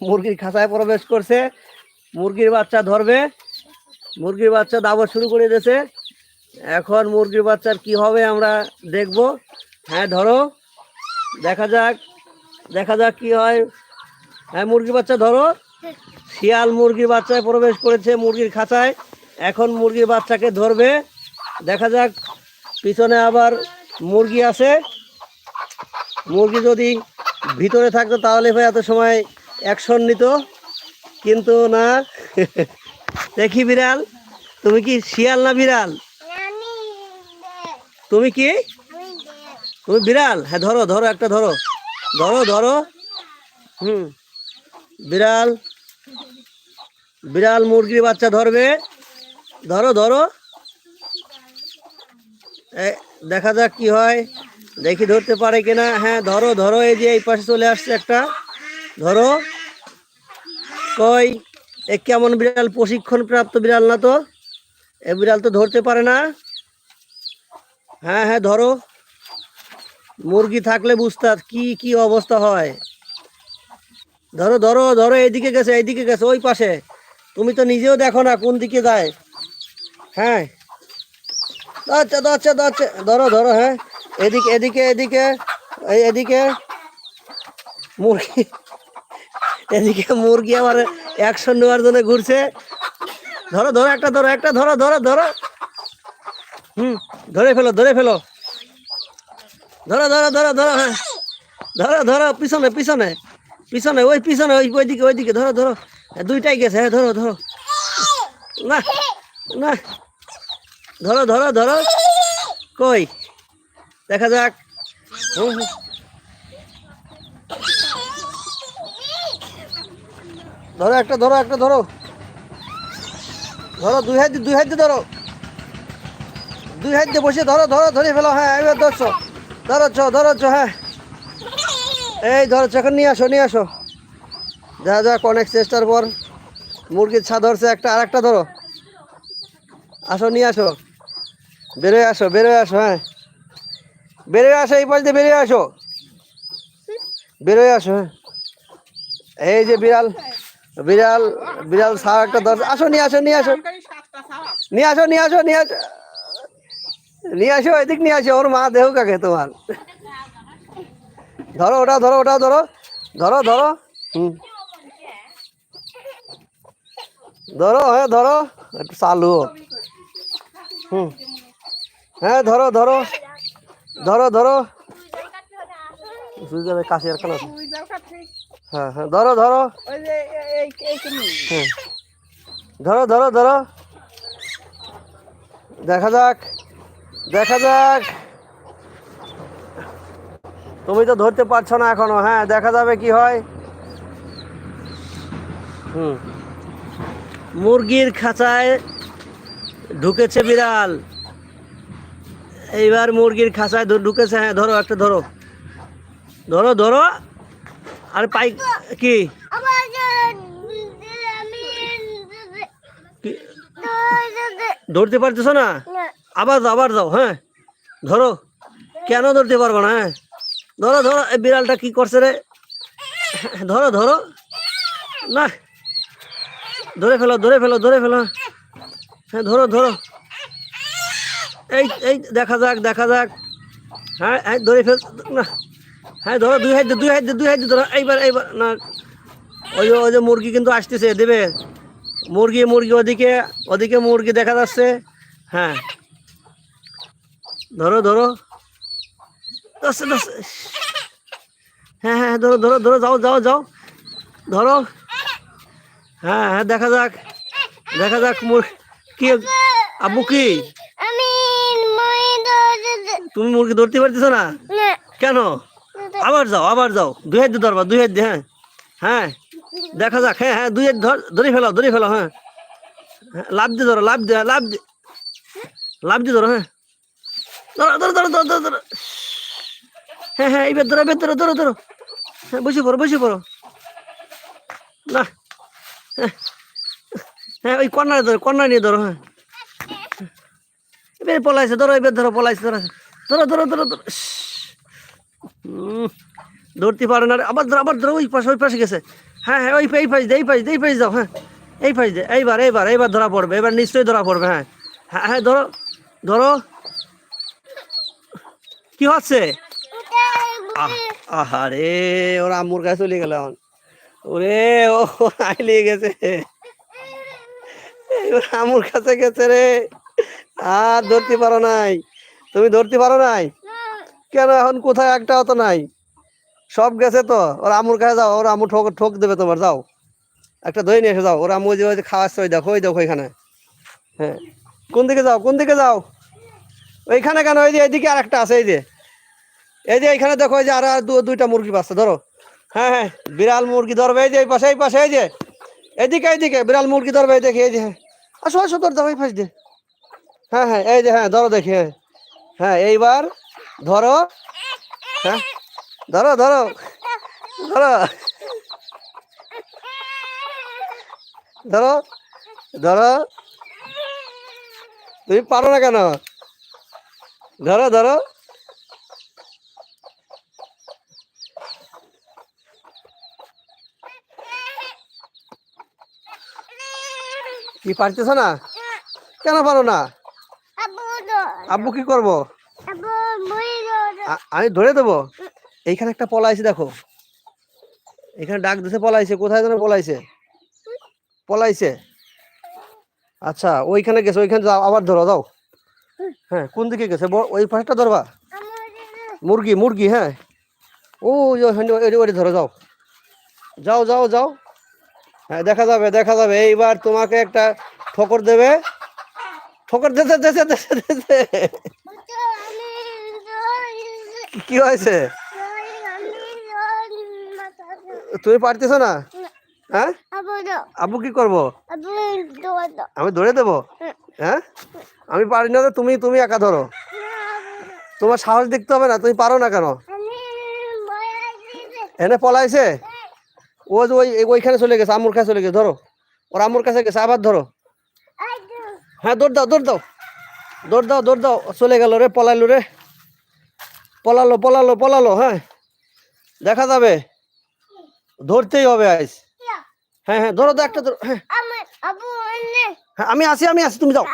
মুরগির খাঁচায় প্রবেশ করছে। মুরগির বাচ্চা ধরবে। মুরগির বাচ্চা দাবর শুরু করে দিয়েছে। এখন মুরগির বাচ্চার কি হবে আমরা দেখব। হ্যাঁ ধরো। দেখা যাক। দেখা যাক কি হয়। হ্যাঁ মুরগির বাচ্চা ধরো। শিয়াল মুরগির বাচ্চায় প্রবেশ করেছে মুরগির খাঁচায়। এখন মুরগির বাচ্চাকে ধরবে। দেখা যাক। পিছনে আবার মুরগি আছে। মুরগি যদি ভিতরে থাকতো তাহলে এত সময় অ্যাকশন নিত কিন্তু না। দেখি বিড়াল তুমি কি শিয়াল না বিড়াল? তুমি কি? তুমি বিড়াল? হ্যাঁ ধরো ধরো একটা ধরো। ধরো ধরো। হুম। বিড়াল বিড়াল মুরগির বাচ্চা ধরবে। ধরো ধরো। এ, দেখা যাক কি হয়। দেখি ধরতে পারে কিনা। হ্যাঁ ধরো ধরো। এই যে এই পাশে চলে আসছে একটা। ধরো। কই? এ কেমন বিড়াল? প্রশিক্ষণ প্রাপ্ত বিড়াল না তো? এ বিড়াল তো ধরতে পারে না। হ্যাঁ হ্যাঁ ধরো। মুরগি থাকলে বুঝতে কি কি অবস্থা হয়। ধরো ধরো ধরো, এইদিকে গেছে এইদিকে গেছে, ওই পাশে। তুমি তো নিজেও দেখো না কোন দিকে যায়। হ্যাঁ। আচ্ছা আচ্ছা আচ্ছা ধরো ধরো হ্যাঁ। এদিকে এদিকে এদিকে এদিকে। মুরগি। এদিকে মুরগি আবার অ্যাকশন নেওয়ার জন্য ঘুরছে। ধরো ধরো একটা ধরো একটা ধরো ধরো ধরো। হুম ধরে ফেলো ধরে ফেলো। ধরো ধরো ধরো ধরো হ্যাঁ। ধরো ধরো পিছনে পিছনে। পিছনে ওই পিছনে ওই ওইদিকে ওইদিকে। ধরো ধরো। দুইটাই গেছে হ্যাঁ ধরো ধরো। না না। ধরো ধরো ধরো। কই? দেখা যাক। হুম, হুম। ধরো একটা ধরো একটা, ধরো। ধরো, দুই হাত দুই হাত ধরো। দুই হাত দিয়ে বসে ধরো ধরো, ধরে ফেলো হ্যাঁ এবার ধরছো। ধরোছ ধরোছ হ্যাঁ। এই ধরোছ, এখন নিয়ে আসো নিয়ে আসো। যা যাক, অনেক চেষ্টার পর মুরগির ছা ধরছে, একটা আর একটা ধরো। আসো, নিয়ে আসো। বেরোয় আসো বেরোয় আসো হ্যাঁ। বেরোয় আসো, এই পাশ দিয়ে বেরিয়ে আসো। বেরোয় আসো হ্যাঁ। এই যে বিড়াল বিড়াল বিড়াল সার একটা দশ আসো নিয়ে আসো নিয়ে আসো। নিয়ে আসো নিয়ে আসো নিয়ে আসো। নিয়ে আসো এদিক নিয়ে আসো ওর মা দেহ কাকে তোমার? ধরো ওটা ধরো ওটা ধরো। ধরো ধরো। হুম। ধরো হ্যাঁ ধরো। একটু চালু হুম। হ্যাঁ ধরো ধরো। ধরো ধরো। কাছে আর কেন হ্যাঁ হ্যাঁ ধরো ধরো। হ্যাঁ ধরো ধরো ধরো। দেখা যাক দেখা যাক। তুমি তো ধরতে পারছ না এখনও হ্যাঁ দেখা যাবে কি হয়। হুম। মুরগির খাঁচায় ঢুকেছে বিড়াল। এইবার মুরগির খাঁচায় ঢুকেছে হ্যাঁ ধরো একটা ধরো। ধরো ধরো। আর পাই কি? ধরতে পারতেছো না? আবার যাও আবার যাও হ্যাঁ? ধরো। কেন ধরতে পারব না হ্যাঁ? ধরো ধরো, এই বিড়ালটা কি করছে রে? ধরো ধরো। না। ধরে ফেলো ধরে ফেলো ধরে ফেলো। হ্যাঁ ধরো ধরো। এই এই, দেখা যাক দেখা যাক। হ্যাঁ হ্যাঁ ধরে ফেল না। হ্যাঁ ধরো দুই হাত দুই হাত দুই হাত ধরো এইবার এইবার না। ওই ওই যে মুরগি কিন্তু আসতেছে দেবে? মুরগি মুরগি ওদিকে ওদিকে মুরগি দেখা যাচ্ছে। হ্যাঁ। ধরো ধরো। হ্যাঁ হ্যাঁ ধরো ধরো ধরো যাও যাও যাও। ধরো। হ্যাঁ হ্যাঁ দেখা যাক। দেখা যাক কি আব্বু কি? তুমি মুরগি ধরতে পারতেছো না। কেন? আবার যাও আবার যাও। দুই হাত ধরবা দুই হাত হ্যাঁ। হ্যাঁ দেখা যাক হ্যাঁ হ্যাঁ দুই হাত ধর ধরে ফেলো ধরে ফেলো হ্যাঁ। হ্যাঁ, লাভ দিয়ে ধরো লাভ দিয়ে লাভ দিয়ে। লাভ দিয়ে ধরো হ্যাঁ। ধরো ধরো ধরো ধরো ধরো ধরো। হ্যাঁ হ্যাঁ এইবার ধরো এবার ধরো ধরো ধরো। হ্যাঁ বসে পড়ো বসে পড়ো। না। হ্যাঁ হ্যাঁ ওই কর্নারে ধরো কর্নার নিয়ে ধরো হ্যাঁ। এবার পলাইছে ধরো এবার ধরো পলাইছে ধরো ধরো ধরো ধরো ধরো। ধরতে পারে না। আবার ধরো আবার ধরো ওই পাশে ওই পাশে গেছে। হ্যাঁ হ্যাঁ ওই এই পাশ দে এই পাশ দে এই পাশ যাও হ্যাঁ। এই পাশ দে এইবার এইবার এইবার ধরা পড়বে এবার নিশ্চয়ই ধরা পড়বে হ্যাঁ। হ্যাঁ হ্যাঁ ধরো ধরো। কি হচ্ছে? আহ, আহারে ওর আম্মুর কাছে চলে গেল এখন। ওরে ও আইলে গেছে। এই ওর আম্মুর কাছে গেছে রে। আর ধরতে পারো নাই। তুমি ধরতে পারো নাই? কেন এখন কোথায় একটা অত নাই? সব গেছে তো, ওর আমুর কাছে যাও, ওর আমু ঠোক ঠোক দেবে তোমার, যাও। একটা ধরে নিয়ে এসে যাও, ওর আমু যে খাওয়াচ্ছে, ওই দেখো ওই দেখো ওইখানে হ্যাঁ। কোন দিকে যাও, কোন দিকে যাও? ওইখানে কেন? ওই যে এইদিকে আর একটা আছে, এই যে। এই যে এইখানে দেখো, এই যে আর দুইটা মুরগি পাচ্ছে, ধরো। হ্যাঁ হ্যাঁ বিড়াল মুরগি ধরবে, এই যে এই পাশে এই পাশে, এই যে। এদিকে এইদিকে বিড়াল মুরগি ধরবে, এই দেখি, এই যে। হ্যাঁ আসো আসো ধর দাও, এই পাশ দিয়ে। হ্যাঁ হ্যাঁ এই যে হ্যাঁ ধরো দেখি হ্যাঁ। হ্যাঁ এইবার ধরো। হ্যাঁ ধরো ধরো ধরো। ধরো ধরো। তুমি পারো না কেন? ধরো ধরো। কি পারতেছ না? কেন পারো না? আব্বু কি করব? আমি ধরে দেবো? এইখানে একটা পলাইছে দেখো। এখানে ডাক দিছে পলাইছে কোথায় যেন পলাইছে পলাইছে আচ্ছা ওইখানে গেছে, ওইখানে যাও, আবার ধরো, যাও। হ্যাঁ কোন দিকে গেছে? ওই পাশটা ধরবা? মুরগি মুরগি হ্যাঁ। ও, ওই ধরো, যাও। যাও যাও যাও। হ্যাঁ দেখা যাবে দেখা যাবে। এইবার তোমাকে একটা ঠোকর দেবে। ঠোকর দেতে দেতে দেতে দেতে কি হয়েছে? তুমি পারতেছো না? হ্যাঁ? আব্বু কি করব? আমি ধরে দেবো? হ্যাঁ? আমি পারি না তুমি তুমি একা ধরো। তোমার সাহস দেখতে হবে না, তুমি পারো না কেন? এনে পলাইছে? ও ওই ওইখানে চলে গেছে আমুর কাছে চলে গেছে, ধরো। ওর আমুর কাছে গেছে, আবার ধরো। হ্যাঁ দৌড় দাও দৌড় দাও। দৌড় দাও দৌড় দাও, চলে গেল রে, পলাইলো রে। পলালো পলালো পলালো হ্যাঁ। দেখা যাবে। ধরতেই হবে আইস। হ্যাঁ হ্যাঁ ধরো তো একটা, ধরো হ্যাঁ। হ্যাঁ আমি আসি আমি আসি, তুমি যাও।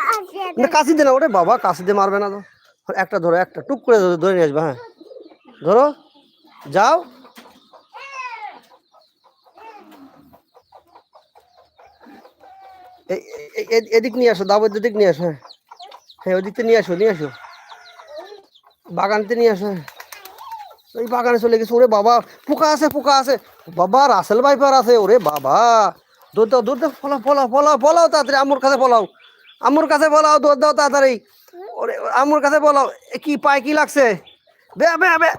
কাশি দে না ওরে বাবা, কাশি দিয়ে মারবে না তো। একটা ধরো, একটা, টুক করে ধরে- নিয়ে আসবে হ্যাঁ। ধরো, যাও। এদিক নিয়ে আসো দাবর দিক নিয়ে আসো হ্যাঁ। হ্যাঁ ওদিকতে নিয়ে আসো নিয়ে আসো। বাগানতে নিয়ে আসো। ওই বাগানে চলে গেছে। ওরে বাবা, পোকা আছে পোকা আছে। বাবা, রাসেল ভাইপার আছে। ওরে বাবা, দৌড় দাও দৌড় দাও, ফলাও ফলাও ফলাও ফলাও তাড়াতাড়ি, আমুর কাছে ফলাও। আমুর কাছে ফলাও, দৌড় দাও তাড়াতাড়ি। ওরে, আমুর কাছে ফলাও। কি পায় কি লাগছে? বে বে বে।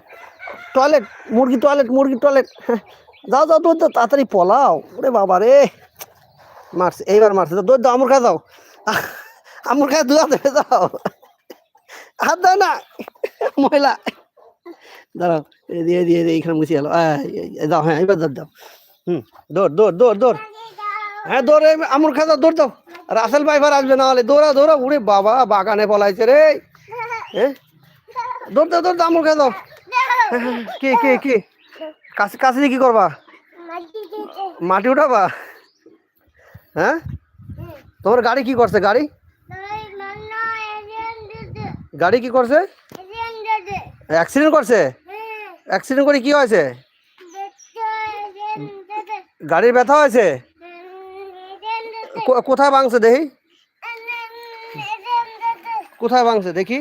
টয়লেট, মুরগি টয়লেট মুরগি টয়লেট। যাও যাও, দৌড় দাও, তাড়াতাড়ি পলাও। ওরে বাবা রে। মারছে, এইবার মারছে। তো দাও, আমুর কাছে যাও। আমুর কাছে দুধ দেবে যাও। হাত দাও না। মহিলা দাঁড়াও দিয়ে দিয়ে দিয়ে এইখানে মুছে গেল। দাও হ্যাঁ এবার দৌড় দাও। হুম দৌড় দৌড় দৌড় দৌড়। হ্যাঁ দৌড় আমুর খাজা দৌড় দাও। রাসেল ভাইফার আসবে না হলে দৌড়া দৌড়া উড়ে বাবা বাগানে পলাইছে রে। হ্যাঁ দৌড় দাও দৌড় দাও আমুর খাজা। কি কি কি? কাছে কাছে দিয়ে কি করবা? মাটি উঠাবা? হ্যাঁ? তোমার গাড়ি কি করছে? গাড়ি? গাড়ি কি করছে? অ্যাক্সিডেন্ট করছে? অ্যাক্সিডেন্ট করে কি হয়েছে? গাড়ির ব্যথা হয়েছে? কোথায় ভাঙছে দেখি? কোথায় ভাঙছে দেখি?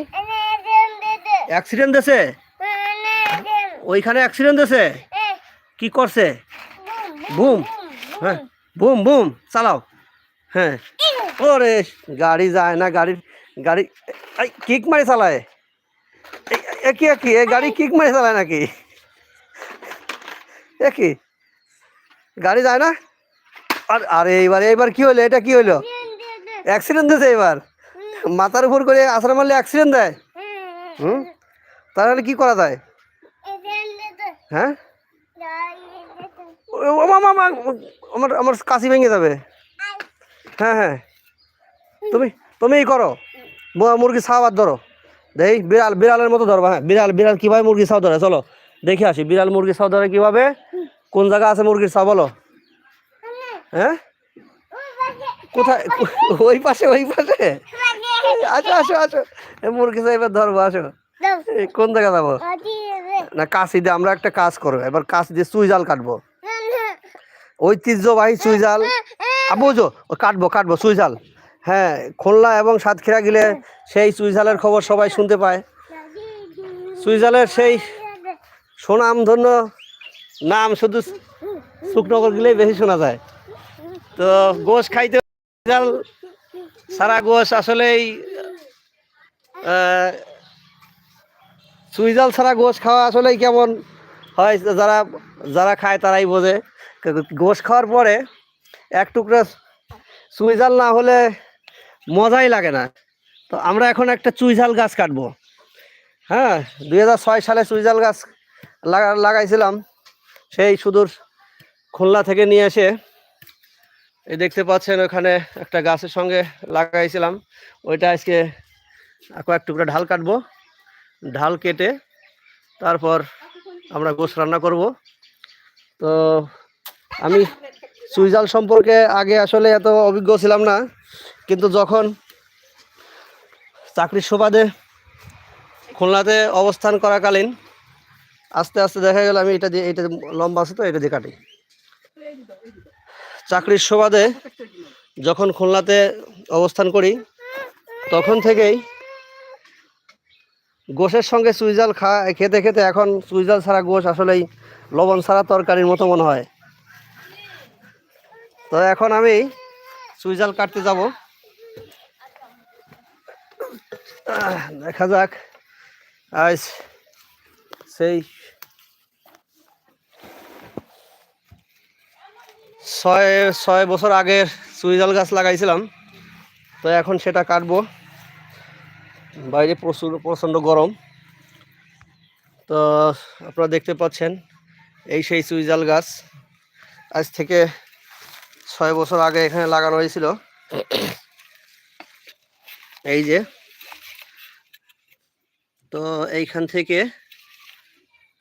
অ্যাক্সিডেন্ট দেছে? ওইখানে অ্যাক্সিডেন্ট দেছে? কি করছে? বুম হ্যাঁ বুম। বুম চালাও। হ্যাঁ। ওরে গাড়ি যায় না গাড়ি গাড়ি কিক মারি চালায়। এই- এ কি এ কি এ গাড়ি কিক মারি চালায় নাকি? এ কি গাড়ি যায় না? আর আরে এইবার এইবার কি হলো এটা কি হলো অ্যাক্সিডেন্ট দিয়েছে এবার মাথার উপর করে আছড়া মারলে অ্যাক্সিডেন্ট দেয়? হুম? তাহলে কি করা যায়? হ্যাঁ? ও- ও মা আমার আমার কাশি ভেঙে যাবে। হ্যাঁ হ্যাঁ। তুমি তুমিই করো। মুরগি আর ধরো। দেই, বিড়াল, বিড়ালের মতো ধরবা হ্যাঁ বিড়াল বিড়াল কীভাবে মুরগি ছাও ধরে? চলো, দেখে আসি, বিড়াল মুরগি ছাও ধরে কীভাবে? কোন জায়গা আছে মুরগির ছাও, বলো? হ্যাঁ? কোথায়? ওই পাশে ওই পাশে? আসো আসো আসো। মুরগি এবার ধরবো, আসো। কোন জায়গা যাব? না, কাশি দিয়ে আমরা একটা কাজ করব। এবার কাশ দিয়ে চুই জাল কাটবো। ঐতিহ্যবাহী চুই জাল। বুঝো কাটবো কাটবো চুই জাল। হ্যাঁ খুলনা এবং সাতক্ষীরা গেলে সেই চুই জালের খবর সবাই শুনতে পায়। চুই জালের সেই সুনাম ধন্য নাম শুধু শুকনগর গেলেই বেশি শোনা যায়। তো গোশ খাইতে জাল সারা গোশ আসলেই আহ, চুই জাল ছাড়া গোশ খাওয়া আসলেই কেমন হয় যারা যারা খায় তারাই বোঝে। গোশ খাওয়ার পরে এক টুকরা চুই জাল না হলে মজাই লাগে না। তো আমরা এখন একটা চুই ঝাল গাছ কাটবো। হ্যাঁ দু হাজার ছয় সালে চুইঝাল গাছ লাগা, লাগাইছিলাম। সেই সুদূর খুলনা থেকে নিয়ে এসে এই দেখতে পাচ্ছেন ওখানে একটা গাছের সঙ্গে লাগাইছিলাম। ওইটা আজকে কয়েক টুকরা ঢাল কাটবো। ঢাল কেটে তারপর আমরা গোশ রান্না করব। তো আমি সুইজাল সম্পর্কে আগে আসলে এত অভিজ্ঞ ছিলাম না। কিন্তু যখন চাকরির সুবাদে খুলনাতে অবস্থান করাকালীন, আস্তে আস্তে দেখা গেল আমি এটা দিয়ে, এটা লম্বা আছে তো, এটা দিয়ে কাটি। চাকরির সুবাদে যখন খুলনাতে অবস্থান করি, তখন থেকেই গোশের সঙ্গে সুইজাল খা, খেতে খেতে এখন সুইজাল ছাড়া গোশ আসলেই লবণ ছাড়া তরকারির মতো মনে হয়। তো এখন আমি সুইজাল কাটতে যাব। দেখা যাক। আজ সেই ছয় ছয় বছর আগের সুইজাল গাছ লাগাইছিলাম। তো এখন সেটা কাটবো। বাইরে প্রচুর, প্রচণ্ড গরম। তো আপনারা দেখতে পাচ্ছেন, এই সেই সুইজাল গাছ। আজ থেকে ছয় বছর আগে এখানে লাগানো হয়েছিল। এই যে। তো এইখান থেকে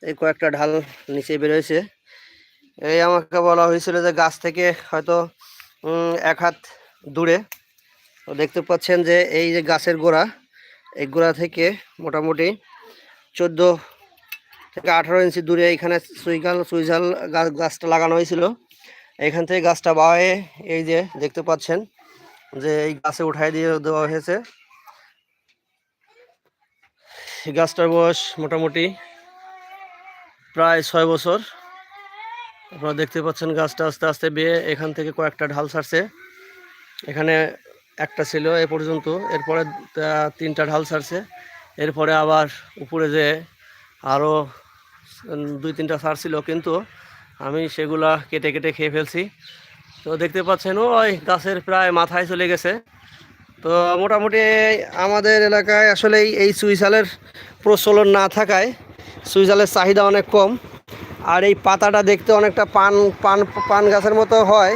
এই কয়েকটা ঢাল নিচে বেরোয়েছে এই আমাকে বলা হয়েছিল যে গাছ থেকে হয়তো এক হাত দূরে। তো দেখতে পাচ্ছেন যে এই যে গাছের গোড়া, এই গোড়া থেকে মোটামুটি চোদ্দ থেকে আঠারো ইঞ্চি দূরে এইখানে সুইগাল সুইজাল গাছ গাছটা লাগানো হয়েছিল। এখান থেকে গাছটা বায়ে, এই যে দেখতে পাচ্ছেন যে এই গাছে উঠাই দিয়ে দেওয়া হয়েছে। গাছটার বয়স মোটামুটি প্রায় ছয় বছর। আপনারা দেখতে পাচ্ছেন গাছটা আস্তে আস্তে বেয়ে এখান থেকে কয়েকটা ঢাল ছাড়ছে। এখানে একটা ছিল এ পর্যন্ত, এরপরে তিনটা ঢাল ছাড়ছে। এরপরে আবার উপরে যে আরও দুই তিনটা ছাড়ছিল, কিন্তু আমি সেগুলা কেটে কেটে খেয়ে ফেলছি। তো দেখতে পাচ্ছেন, ওই গাছের প্রায় মাথায় চলে গেছে। তো মোটামুটি আমাদের এলাকায় আসলে এই- সুইসালের প্রচলন না থাকায় সুইসালের চাহিদা অনেক কম। আর এই পাতাটা দেখতে অনেকটা পান পান পান গাছের মতো হয়।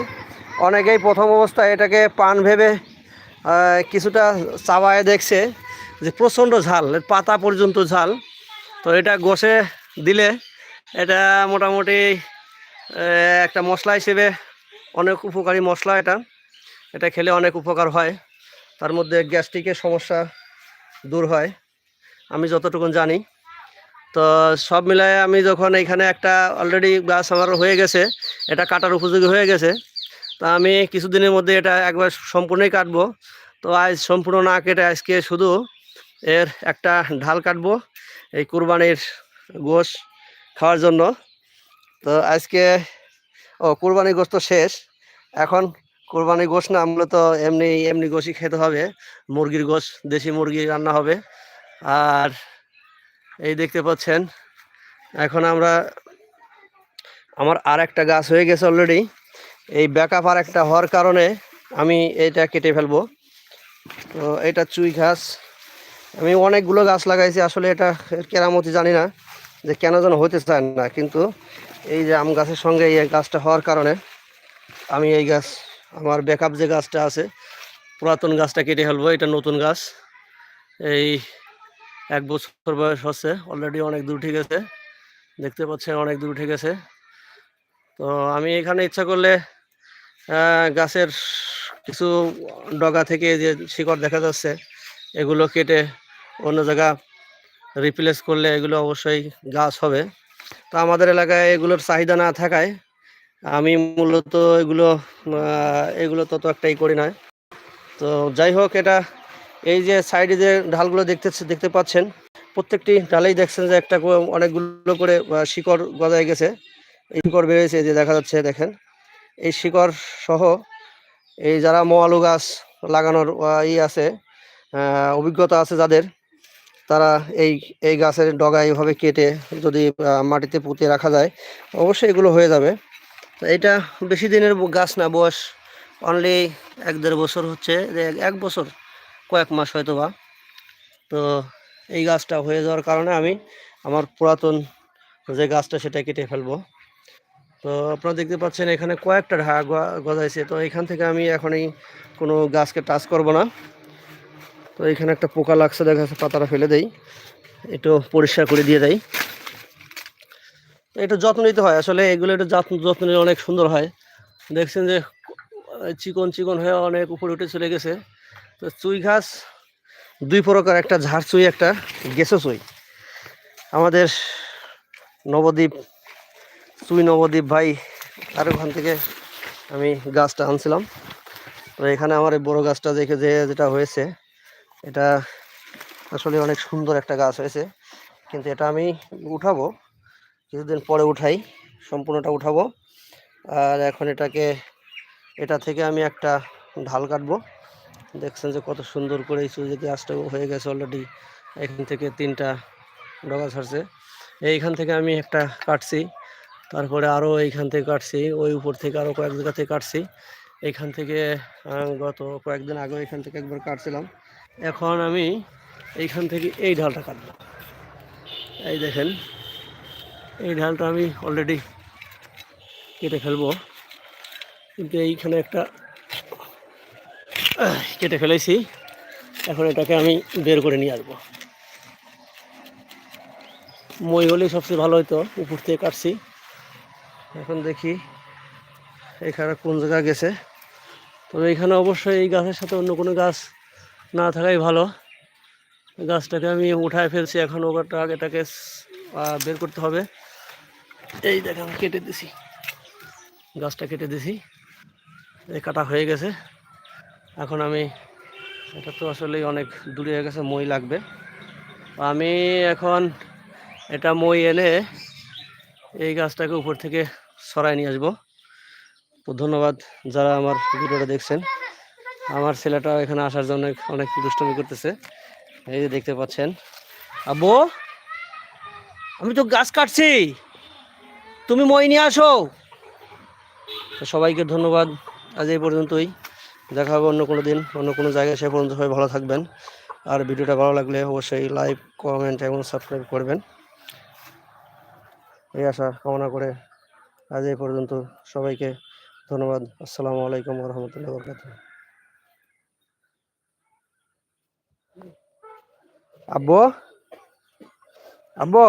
অনেকেই প্রথম অবস্থায় এটাকে পান ভেবে কিছুটা চাবায় দেখছে যে প্রচণ্ড ঝাল পাতা পর্যন্ত ঝাল। তো এটা গোষে দিলে এটা মোটামুটি একটা মশলা হিসেবে অনেক উপকারী মশলা এটা। এটা খেলে অনেক উপকার হয়। তার মধ্যে গ্যাস্ট্রিকের সমস্যা দূর হয়, আমি যতটুকুন জানি। তো সব মিলায় আমি যখন এখানে একটা অলরেডি গাছ আমার হয়ে গেছে, এটা কাটার উপযোগী হয়ে গেছে, তা আমি কিছুদিনের মধ্যে এটা একবার সম্পূর্ণই কাটবো। তো আজ সম্পূর্ণ না কেটে আজকে শুধু এর একটা ঢাল কাটবো, এই কুরবানির গোশ খাওয়ার জন্য। তো আজকে, ও, কুরবানি গোশ তো শেষ। এখন কুরবানি গোশ না আমরা তো এমনি এমনি গোশই খেতে হবে। মুরগির গোশ, দেশি মুরগি রান্না হবে। আর এই দেখতে পাচ্ছেন, এখন আমরা, আমার আর একটা গাছ হয়ে গেছে অলরেডি এই ব্যাকআপ আর একটা হওয়ার কারণে আমি এটা কেটে ফেলব। তো এটা চুই ঘাস। আমি অনেকগুলো গাছ লাগাইছি, আসলে এটা কেরামতি জানি না। যে কেন যেন হতে চায় না, কিন্তু এই যে আম গাছের সঙ্গে এই গাছটা হওয়ার কারণে আমি এই গাছ, আমার ব্যাকআপ যে গাছটা আছে, পুরাতন গাছটা কেটে ফেলব, এটা নতুন গাছ। এই এক বছর বয়স হচ্ছে অলরেডি অনেক দূর ঠিক আছে দেখতে পাচ্ছেন অনেক দূর ঠিক আছে তো আমি এখানে ইচ্ছা করলে গাছের কিছু ডগা থেকে যে শিকড় দেখা যাচ্ছে, এগুলো কেটে অন্য জায়গা রিপ্লেস করলে এগুলো অবশ্যই গাছ হবে। তো আমাদের এলাকায় এগুলোর চাহিদা না থাকায় আমি মূলত এগুলো এগুলো তত একটাই করি না। তো যাই হোক, এটা এই যে সাইডে যে ঢালগুলো দেখতে দেখতে পাচ্ছেন, প্রত্যেকটি ঢালেই দেখছেন যে একটা অনেকগুলো করে শিকড় গজায় গেছে। এই শিকড় বেড়েছে যে দেখা যাচ্ছে, দেখেন। এই শিকড় সহ এই যারা মোয়ালু গাছ লাগানোর ই আছে অভিজ্ঞতা আছে যাদের তারা এই এই গাছের ডগা এইভাবে কেটে যদি মাটিতে পুঁতে রাখা যায়, অবশ্যই এগুলো হয়ে যাবে। এটা বেশি দিনের গাছ না, বয়স অনলি এক দেড় বছর হচ্ছে এক- বছর, কয়েক মাস হয়তো বা তো এই গাছটা হয়ে যাওয়ার কারণে আমি আমার পুরাতন যে গাছটা সেটা কেটে ফেলব। তো আপনারা দেখতে পাচ্ছেন এখানে কয়েকটা ঢা গ- গজাইছে। তো এখান থেকে আমি এখনই কোনো গাছকে টাচ করব না। তো এখানে একটা পোকা লাগছে, দেখা যাচ্ছে পাতাটা ফেলে দেই। একটু পরিষ্কার করে দিয়ে দেয় একটু যত্ন নিতে হয়, আসলে এগুলো একটু যত্ন যত্ন অনেক সুন্দর হয়। দেখছেন যে চিকন চিকন হয়ে অনেক উপরে উঠে চলে গেছে। তো চুই ঘাস, দুই প্রকার, একটা ঝাড় চুই, একটা গেছো চুই। আমাদের নবদ্বীপ, চুই নবদ্বীপ ভাই আর ওখান থেকে আমি গাছটা আনছিলাম। তো এখানে আমার বড় গাছটা দেখে যে যেটা হয়েছে এটা আসলে অনেক সুন্দর একটা গাছ হয়েছে। কিন্তু এটা আমি উঠাবো, কিছুদিন পরে উঠাই, সম্পূর্ণটা উঠাবো। আর এখন এটাকে, এটা থেকে আমি একটা ঢাল কাটবো। দেখছেন যে কত সুন্দর করে এই সুজি গাছটা হয়ে গেছে অলরেডি এখান থেকে তিনটা ডগা ছাড়ছে। এইখান থেকে আমি একটা কাটছি, তারপরে আরও এইখান থেকে কাটছি, ওই উপর থেকে আরও কয়েক জায়গা থেকে কাটছি। এইখান থেকে গত কয়েকদিন আগে এখান থেকে একবার কাটছিলাম। এখন আমি এইখান থেকে এই ঢালটা কাটবো। এই দেখেন, এই ঢালটা আমি অলরেডি কেটে ফেলব। কিন্তু এইখানে একটা, কেটে ফেলেছি। এখন এটাকে আমি বের করে নিয়ে আসব। মই হলেই সবচেয়ে ভালো হতো উপর থেকে কাটছি। এখন দেখি এখানে কোন জায়গা গেছে। তবে এখানে অবশ্যই এই গাছের সাথে অন্য কোনো গাছ না থাকাই ভালো। গাছটাকে আমি উঠায় ফেলছি, এখন ওটা এটাকে বের করতে হবে। এই দেখে, আমি কেটে দিছি। গাছটা কেটে দিছি। এই কাটা হয়ে গেছে। এখন আমি, এটা তো আসলে অনেক দূরে হয়ে গেছে, মই লাগবে। আমি এখন এটা মই এনে এই গাছটাকে উপর থেকে সরাই নিয়ে আসব। ধন্যবাদ যারা আমার ভিডিওটা দেখছেন। আমার ছেলেটা এখানে আসার জন্য অনেক দুষ্টমি করতেছে। এই যে দেখতে পাচ্ছেন। আব্বু, আমি তো গাছ কাটছি। তুমি মই নিয়ে আসো। সবাইকে ধন্যবাদ। আজ এই পর্যন্তই। দেখা হবে অন্য কোনো দিন, অন্য কোনো জায়গায়। সে পর্যন্ত সবাই ভালো থাকবেন। আর ভিডিওটা ভালো লাগলে অবশ্যই লাইক, কমেন্ট এবং সাবস্ক্রাইব করবেন। এই আশা কামনা করে আজ এই পর্যন্ত সবাইকে ধন্যবাদ। আসসালামু আলাইকুম রহমতুল্লাহ বরকাত আব্বু আব্বু